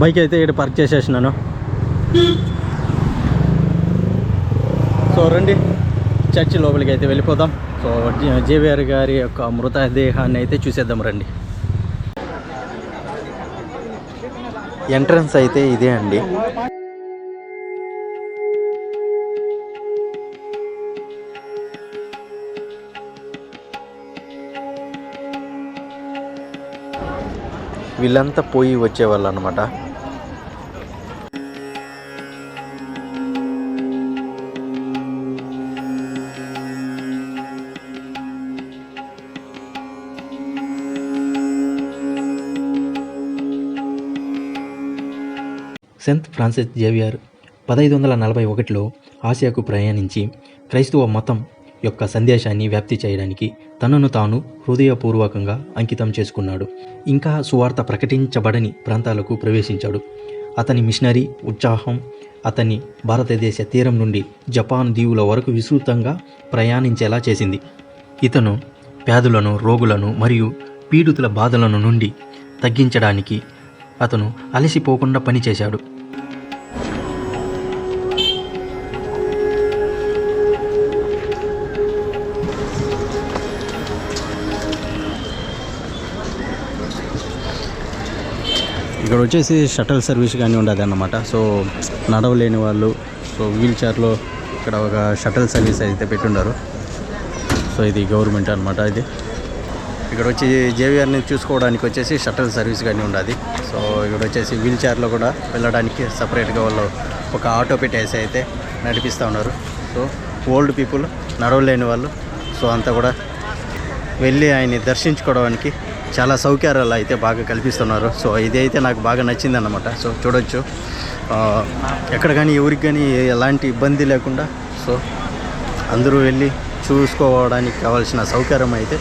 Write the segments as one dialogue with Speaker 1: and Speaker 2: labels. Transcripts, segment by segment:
Speaker 1: Bike అయితే ఇక్కడ park చేసేసినాను. సో రండి చర్చి లోపలికి అయితే వెళ్ళిపోదాం. సో జేవిఆర్ గారి యొక్క మృతదేహాన్ని అయితే చూసేద్దాం రండి. ఎంట్రన్స్ అయితే ఇదే అండి. వీళ్ళంతా పోయి వచ్చేవాళ్ళు అనమాట సెంత్ ఫ్రాన్సిస్ జేవియర్ పదహైదు వందల నలభై ఒకటిలో ఆసియాకు ప్రయాణించి క్రైస్తవ మతం యొక్క సందేశాన్ని వ్యాప్తి చేయడానికి తనను తాను హృదయపూర్వకంగా అంకితం చేసుకున్నాడు. ఇంకా సువార్త ప్రకటించబడని ప్రాంతాలకు ప్రవేశించాడు. అతని మిషనరీ ఉత్సాహం అతన్ని భారతదేశ తీరం నుండి జపాన్ దీవుల వరకు విస్తృతంగా ప్రయాణించేలా చేసింది. ఇతను వ్యాధులను రోగులను మరియు పీడితుల బాధలను నుండి తగ్గించడానికి అతను అలసిపోకుండా పనిచేశాడు. ఇక్కడ వచ్చేసి షటల్ సర్వీస్ కానీ ఉండదు అన్నమాట సో నడవలేని వాళ్ళు సో వీల్ చైర్లో ఇక్కడ ఒక షటల్ సర్వీస్ అయితే పెట్టుండారు. సో ఇది గవర్నమెంట్ అనమాట ఇది. ఇక్కడ వచ్చి జేవిఆర్ని చూసుకోవడానికి వచ్చేసి షటల్ సర్వీస్ కానీ ఉండదు. సో ఇక్కడ వచ్చేసి వీల్ చైర్లో కూడా వెళ్ళడానికి సపరేట్గా వాళ్ళు ఒక ఆటో పెట్టేసి అయితే నడిపిస్తూ ఉన్నారు. సో ఓల్డ్ పీపుల్ నడవలేని వాళ్ళు సో అంతా కూడా వెళ్ళి ఆయన్ని దర్శించుకోవడానికి చాలా సౌకర్యాలు అయితే బాగా కల్పిస్తున్నారు. సో ఇది అయితే నాకు బాగా నచ్చింది అనమాట సో చూడొచ్చు. ఎక్కడ కానీ ఎవరికి కానీ ఎలాంటి ఇబ్బంది లేకుండా సో అందరూ వెళ్ళి చూసుకోవడానికి కావాల్సిన సౌకర్యం అయితే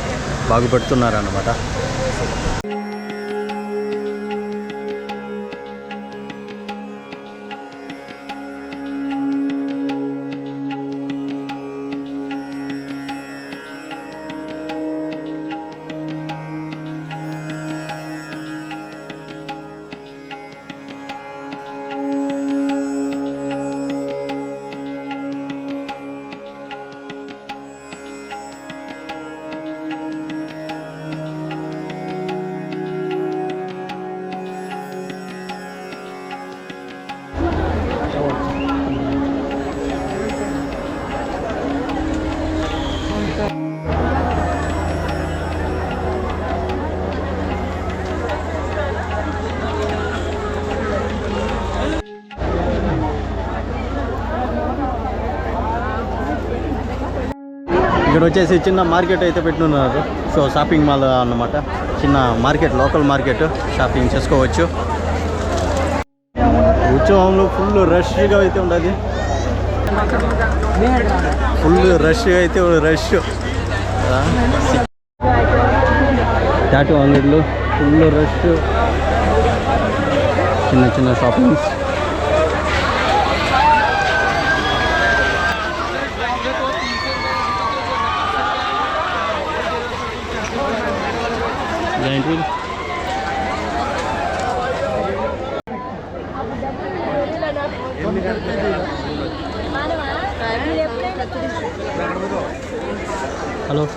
Speaker 1: బాగుపడుతున్నారు ఇక్కడ వచ్చేసి చిన్న మార్కెట్ అయితే పెట్టున్నారు. సో షాపింగ్ మాల్ అన్నమాట. చిన్న మార్కెట్ లోకల్ మార్కెట్ షాపింగ్ చేసుకోవచ్చు. ఉత్సవంలో ఫుల్ రష్గా అయితే ఉండాలి. ఫుల్ రష్ అయితే రష్ టాటూ అంగడిలో ఫుల్ రష్ చిన్న చిన్న షాపింగ్స్ జాయింట్ వీల్ హలో.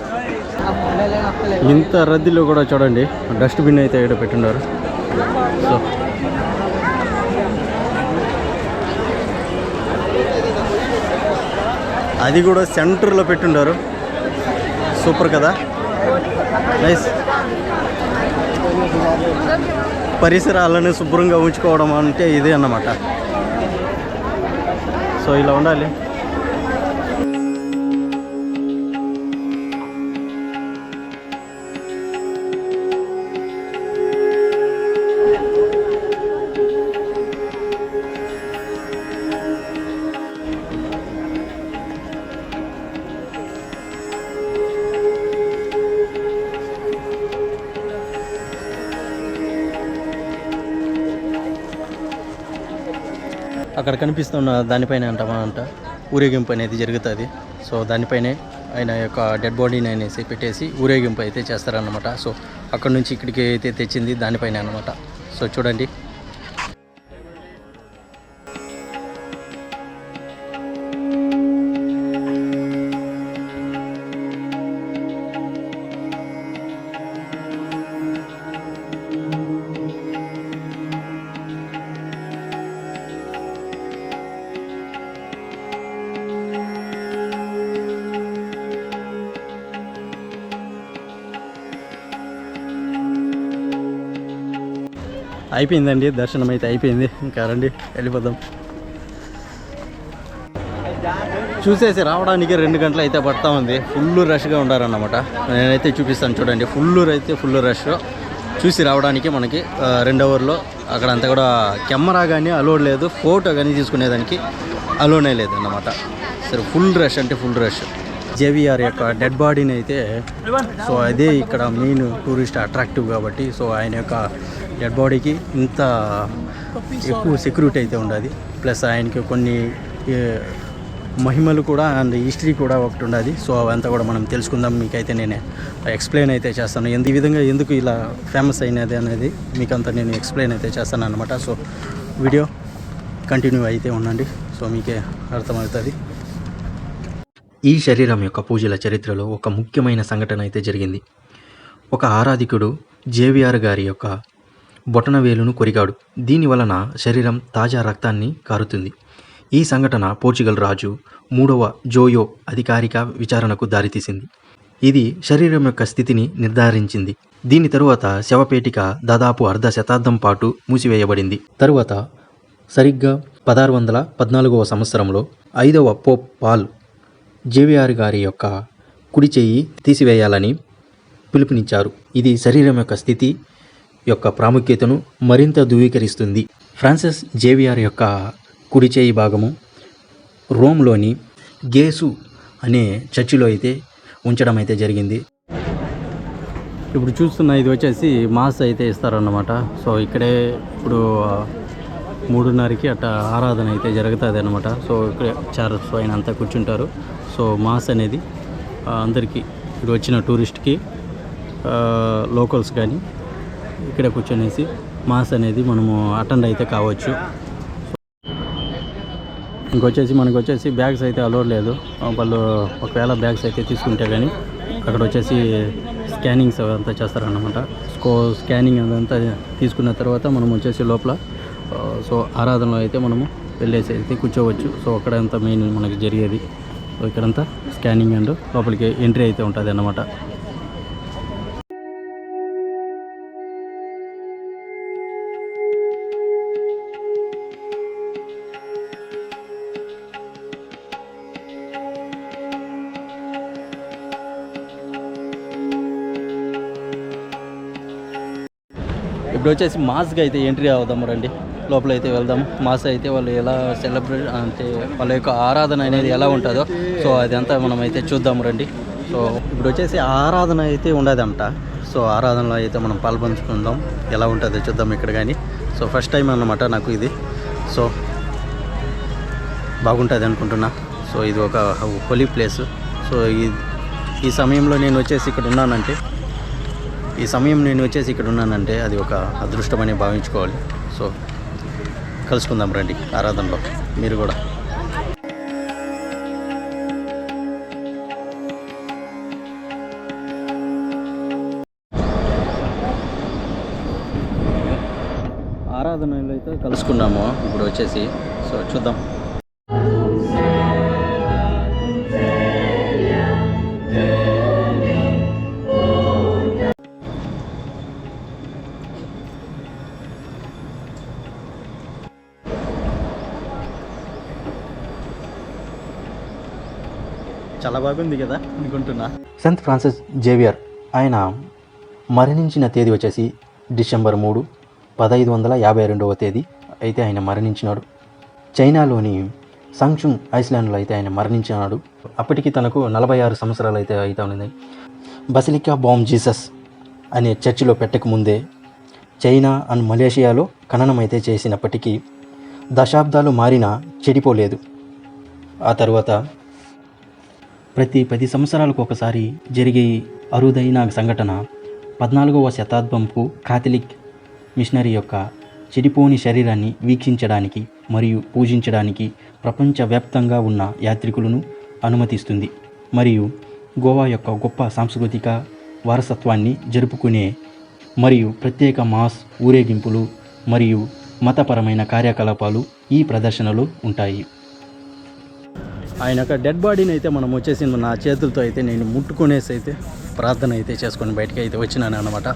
Speaker 1: ఇంత రద్దీలో కూడా చూడండి డస్ట్బిన్ అయితే ఇక్కడ పెట్టున్నారు. సో. అది కూడా సెంటర్లో పెట్టుండారు సూపర్ కదా? నైస్. పరిసరాలను శుభ్రంగా ఉంచుకోవడం అంటే ఇదే అన్నమాట. సో ఇలా ఉండాలి. అక్కడ కనిపిస్తున్న దానిపైన అంటామంట ఊరేగింపు అనేది జరుగుతుంది. సో దానిపైనే ఆయన యొక్క డెడ్ బాడీని అనేసి పెట్టేసి ఊరేగింపు అయితే చేస్తారన్నమాట. సో అక్కడ నుంచి ఇక్కడికి అయితే తెచ్చింది దానిపైన అనమాట సో చూడండి. అయిపోయిందండి దర్శనం అయితే అయిపోయింది. ఇంకా రండి వెళ్ళిపోదాం. చూసేసి రావడానికి రెండు గంటలు అయితే పడతా ఉంది. ఫుల్ రష్గా ఉండారన్నమాట. నేనైతే చూపిస్తాను చూడండి. ఫుల్ అయితే ఫుల్ రష్. చూసి రావడానికి మనకి ఆ, రెండు అవర్లో. అక్కడ అంతా కూడా కెమెరా కానీ అలోడ్ లేదు. ఫోటో కానీ తీసుకునేదానికి అలోనే లేదు అన్నమాట సరే ఫుల్ రష్ అంటే ఫుల్ రష్. జేవిఆర్ యొక్క డెడ్ బాడీని అయితే సో అదే ఇక్కడ మెయిన్ టూరిస్ట్ అట్రాక్టివ్ కాబట్టి సో ఆయన యొక్క డెడ్ బాడీకి ఇంత ఎక్కువ సెక్యూరిటీ అయితే ఉండదు. ప్లస్ ఆయనకి కొన్ని మహిమలు కూడా అండ్ హిస్టరీ కూడా ఒకటి ఉన్నది సో అవంతా కూడా మనం తెలుసుకుందాం. మీకైతే నేను ఎక్స్ప్లెయిన్ అయితే చేస్తాను. ఎందు ఈ విధంగా ఎందుకు ఇలా ఫేమస్ అయినది అనేది మీకంతా నేను ఎక్స్ప్లెయిన్ అయితే చేస్తాను అనమాట సో వీడియో కంటిన్యూ అయితే ఉండండి. సో మీకే అర్థమవుతుంది. ఈ శరీరం యొక్క పూజల చరిత్రలో ఒక ముఖ్యమైన సంఘటన అయితే జరిగింది. ఒక ఆరాధికుడు జేవిఆర్ గారి యొక్క బొటనవేలును కొరిగాడు. దీని వలన శరీరం తాజా రక్తాన్ని కారుతుంది. ఈ సంఘటన పోర్చుగల్ రాజు మూడవ జోయో అధికారిక విచారణకు దారితీసింది. ఇది శరీరం యొక్క స్థితిని నిర్ధారించింది. దీని తరువాత శవపేటిక దాదాపు అర్ధ శతాబ్దం పాటు మూసివేయబడింది. తరువాత సరిగ్గా పదహారు వందల పద్నాలుగవ సంవత్సరంలో ఐదవ పోప్ పాల్ జేవిఆర్ గారి యొక్క కుడి చేయి తీసివేయాలని పిలుపునిచ్చారు. ఇది శరీరం యొక్క స్థితి యొక్క ప్రాముఖ్యతను మరింత ధృవీకరిస్తుంది. ఫ్రాన్సిస్ జేవిఆర్ యొక్క కుడి చేయి భాగము రోమ్లోని గేసు అనే చర్చిలో అయితే ఉంచడం అయితే జరిగింది. ఇప్పుడు చూస్తున్న ఇది వచ్చేసి మాస్ అయితే ఇస్తారన్నమాట. సో ఇక్కడే ఇప్పుడు మూడున్నరకి అట్లా ఆరాధన అయితే జరుగుతుంది అనమాట సో ఇక్కడ చార్స్ ఆయన అంతా కూర్చుంటారు. సో మాస్ అనేది అందరికీ ఇప్పుడు వచ్చిన టూరిస్ట్కి లోకల్స్ కానీ ఇక్కడ కూర్చొనేసి మాస్ అనేది మనము అటెండ్ అయితే కావచ్చు. ఇంకొచ్చేసి మనకు వచ్చేసి బ్యాగ్స్ అయితే అలౌడ్ లేదు. వాళ్ళు ఒకవేళ బ్యాగ్స్ అయితే తీసుకుంటే కానీ అక్కడ వచ్చేసి స్కానింగ్స్ అదంతా చేస్తారన్నమాట. స్కో స్కానింగ్ అదంతా తీసుకున్న తర్వాత మనం వచ్చేసి లోపల సో ఆరాధనలో అయితే మనము వెళ్ళేసి అయితే కూర్చోవచ్చు. సో అక్కడ అంతా మెయిన్ మనకి జరిగేది. సో ఇక్కడంతా స్కానింగ్ అండ్ లోపలికి ఎంట్రీ అయితే ఉంటుంది అన్నమాట. ఇప్పుడు వచ్చేసి మాస్గా అయితే ఎంట్రీ అవుదాం రండి. లోపల అయితే వెళ్దాం. మాస్ అయితే వాళ్ళు ఎలా సెలబ్రేట్ అంటే వాళ్ళ యొక్క ఆరాధన అనేది ఎలా ఉంటుందో. సో అదంతా మనం అయితే చూద్దాం రండి. సో ఇప్పుడు వచ్చేసి ఆరాధన అయితే ఉండదంట. సో ఆరాధనలో అయితే మనం పాల్పంచుకుందాం. ఎలా ఉంటుందో చూద్దాం ఇక్కడ కానీ సో ఫస్ట్ టైం అన్నమాట నాకు ఇది. సో బాగుంటుంది అనుకుంటున్నా. సో ఇది ఒక హోలీ ప్లేస్. సో ఈ ఈ సమయంలో నేను వచ్చేసి ఇక్కడ ఉన్నానంటే ఈ సమయం నేను వచ్చేసి ఇక్కడ ఉన్నానంటే అది ఒక అదృష్టమని భావించుకోవాలి. సో కలుసుకుందాం రండి ఆరాధనలో. మీరు కూడా. ఆరాధనలో అయితే కలుసుకున్నాము. ఇప్పుడు వచ్చేసి సో చూద్దాం. బాగుంది కదా అనుకుంటున్నా. సెంట్ ఫ్రాన్సిస్ జేవియర్ ఆయన మరణించిన తేదీ వచ్చేసి డిసెంబర్ మూడు పదహైదు వందల యాభై రెండవ తేదీ అయితే ఆయన మరణించినాడు. చైనాలోని సంక్షుంగ్ ఐస్లాండ్లో అయితే ఆయన మరణించినాడు. అప్పటికి తనకు నలభై ఆరు సంవత్సరాలు అయితే అయితే ఉన్నది. బసిలికా బామ్ జీసస్ అనే చర్చిలో పెట్టకముందే చైనా అండ్ మలేషియాలో ఖననం అయితే చేసినప్పటికీ దశాబ్దాలు మారినా చెడిపోలేదు. ఆ తర్వాత ప్రతి పది సంవత్సరాలకు ఒకసారి జరిగే అరుదైన సంఘటన పద్నాలుగవ శతాబ్దంపు కాథలిక్ మిషనరీ యొక్క చెడిపోని శరీరాన్ని వీక్షించడానికి మరియు పూజించడానికి ప్రపంచవ్యాప్తంగా ఉన్న యాత్రికులను అనుమతిస్తుంది. మరియు గోవా యొక్క గొప్ప సాంస్కృతిక వారసత్వాన్ని జరుపుకునే మరియు ప్రత్యేక మాస్ ఊరేగింపులు మరియు మతపరమైన కార్యకలాపాలు ఈ ప్రదర్శనలో ఉంటాయి. ఆయన యొక్క డెడ్ బాడీని అయితే మనం వచ్చేసి నా చేతులతో అయితే నేను ముట్టుకునేసి అయితే ప్రార్థన అయితే చేసుకొని బయటకి అయితే వచ్చినాను అనమాట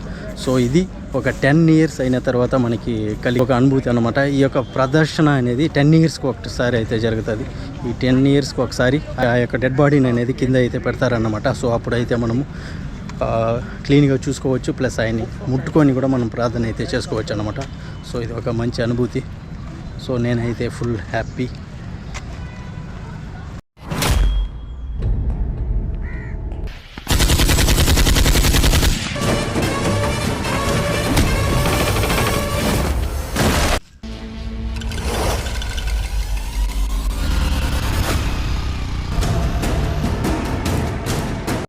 Speaker 1: సో ఇది ఒక టెన్ ఇయర్స్ అయిన తర్వాత మనకి కలిగి ఒక అనుభూతి అనమాట ఈ యొక్క ప్రదర్శన అనేది టెన్ ఇయర్స్కి ఒకసారి అయితే జరుగుతుంది. ఈ టెన్ ఇయర్స్కి ఒకసారి ఆ యొక్క డెడ్ బాడీని అనేది కింద అయితే పెడతారన్నమాట. సో అప్పుడైతే మనము క్లీన్గా చూసుకోవచ్చు. ప్లస్ ఆయన్ని ముట్టుకొని కూడా మనం ప్రార్థన అయితే చేసుకోవచ్చు అనమాట సో ఇది ఒక మంచి అనుభూతి. సో నేనైతే ఫుల్ హ్యాపీ